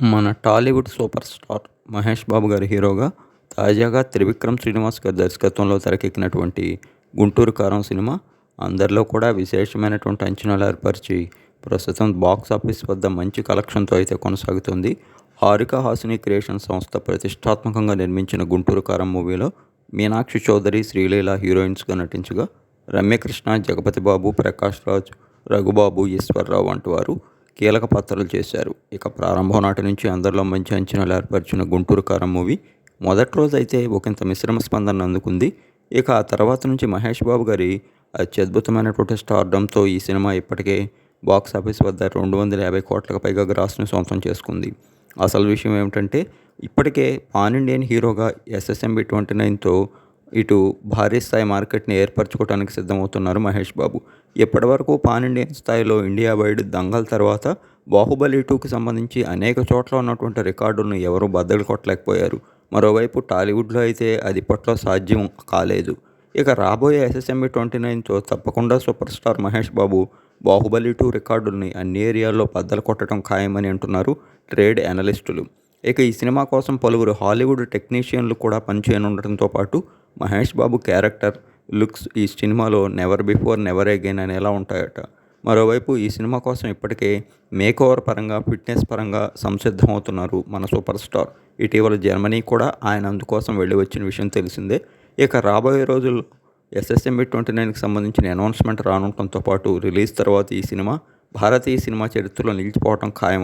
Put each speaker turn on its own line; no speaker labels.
మన Tollywood super star Mahesh Babu గారి హీరోగా తాజాగా త్రివిక్రమ్ శ్రీనివాస్ గారి దర్శకత్వంలో తెరకెక్కినటువంటి గుంటూరు కారం సినిమా అందరిలో కూడా విశేషమైనటువంటి అంచనాలు ఏర్పరిచి ప్రస్తుతం బాక్స్ ఆఫీస్ వద్ద మంచి కలెక్షన్తో అయితే కొనసాగుతుంది. హారిక హాసిని క్రియేషన్ సంస్థ ప్రతిష్టాత్మకంగా నిర్మించిన గుంటూరు కారం మూవీలో మీనాక్షి చౌదరి శ్రీలీల హీరోయిన్స్గా నటించగా రమ్యకృష్ణ జగపతి బాబు ప్రకాష్ రాజ్ రఘుబాబు ఈశ్వర్రావు వంటి వారు కీలక పాత్రలు చేశారు. ఇక ప్రారంభం నాటి నుంచి అందరిలో మంచి అంచనాలు ఏర్పరిచిన గుంటూరు కారం మూవీ మొదటి రోజు అయితే ఒకంత మిశ్రమ స్పందన అందుకుంది. ఇక ఆ తర్వాత నుంచి మహేష్ బాబు గారి అత్యద్భుతమైనటువంటి స్టార్డంతో ఈ సినిమా ఇప్పటికే బాక్స్ ఆఫీస్ వద్ద రెండు వందల యాభై కోట్లకు పైగా గ్రాస్ను సొంతం చేసుకుంది. అసలు విషయం ఏమిటంటే ఇప్పటికే పాన్ ఇండియన్ హీరోగా ఎస్ఎస్ఎంబి ట్వంటీ నైన్తో ఇటు భారీ స్థాయి మార్కెట్ని ఏర్పరచుకోవడానికి సిద్ధమవుతున్నారు మహేష్ బాబు. ఇప్పటివరకు పాన్ ఇండియన్ స్థాయిలో ఇండియా వైడ్ దంగల్ తర్వాత బాహుబలి టూకి సంబంధించి అనేక చోట్ల ఉన్నటువంటి రికార్డులను ఎవరూ బద్దలు కొట్టలేకపోయారు. మరోవైపు టాలీవుడ్లో అయితే అది ఇప్పట్లో సాధ్యం కాలేదు. ఇక రాబోయే ఎస్ఎస్ఎంబి ట్వంటీ నైన్తో తప్పకుండా super star Mahesh Babu Baahubali two రికార్డుల్ని అన్ని ఏరియాల్లో బద్దలు కొట్టడం ఖాయమని అంటున్నారు ట్రేడ్ అనలిస్టులు. ఇక ఈ సినిమా కోసం పలువురు హాలీవుడ్ టెక్నీషియన్లు కూడా పనిచేయనుండటంతో పాటు మహేష్ బాబు క్యారెక్టర్ లుక్స్ ఈ సినిమాలో నెవర్ బిఫోర్ నెవర్ అగైన్ అనేలా ఉంటాయట. మరోవైపు ఈ సినిమా కోసం ఇప్పటికే మేక్ ఓవర్ పరంగా ఫిట్నెస్ పరంగా సంసిద్ధమవుతున్నారు మన సూపర్ స్టార్. ఇటీవల జర్మనీ కూడా ఆయన అందుకోసం వెళ్ళి వచ్చిన విషయం తెలిసిందే. ఇక రాబోయే రోజుల్లో ఎస్ఎస్ఎంబి ట్వంటీ నైన్కి సంబంధించిన అనౌన్స్మెంట్ రానుండటంతో పాటు రిలీజ్ తర్వాత ఈ సినిమా భారతీయ సినిమా చరిత్రలో నిలిచిపోవడం ఖాయం